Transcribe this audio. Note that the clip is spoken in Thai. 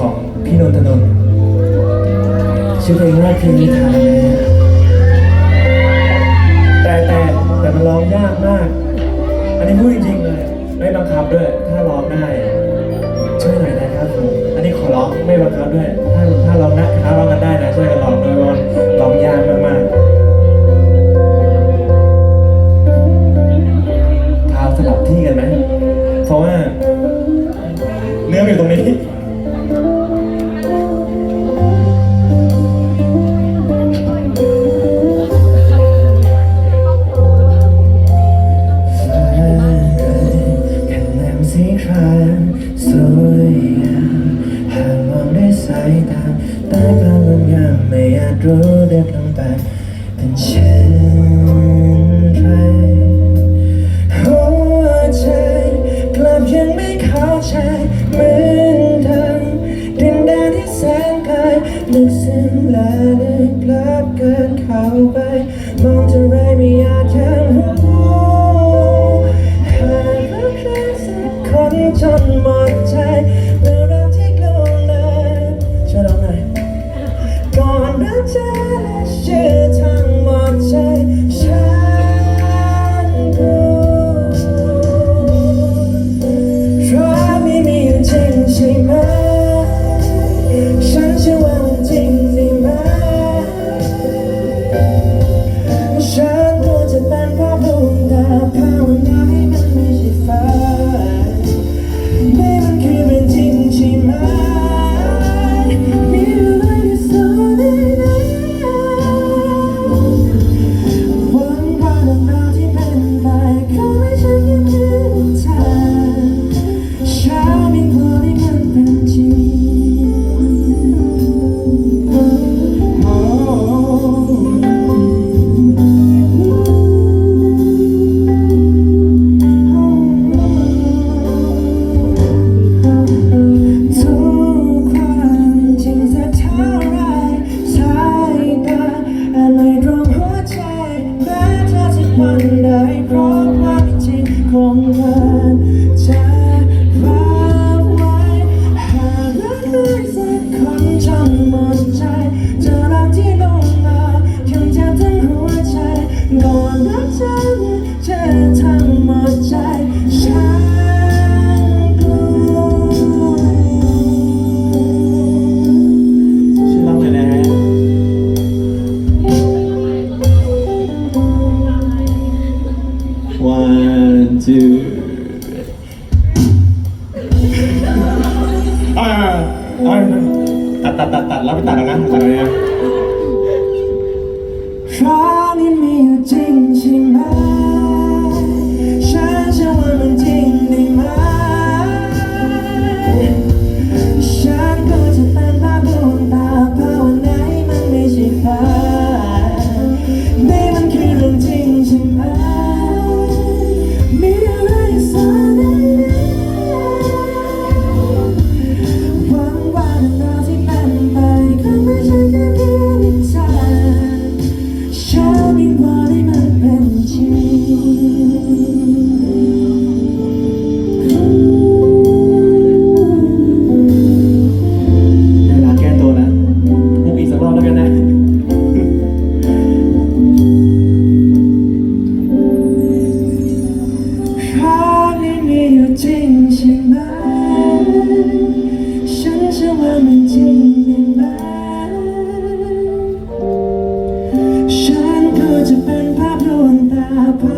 ของพี่นนทนนท์ชื่อเพลงว่าเพลงนิทานนะฮะแต่แต่แต่มันร้องยากมาก อันนี้พูดจริงๆเลยไม่บังคับด้วย ถ้าร้องได้ช่วยหน่อยนะครับผมอันนี้ขอร้องไม่บังคับด้วย ถ้าถ้าร้องนะถ้าร้องกันได้นะช่วยกันร้องด้วยว่าร้องยากมากๆเท้าสลับที่กันไหมเพราะว่าเนื้ออยู่ตรงนี้ องด้วยสายตาใต้ฟ้างงามไม่อาจรู้เด็ดลงไปเป็นเช่น one two อ่าอ่าตัดตัดตัดตัดแล้วไปตัดเอานะตัดอะไรนะ Abba.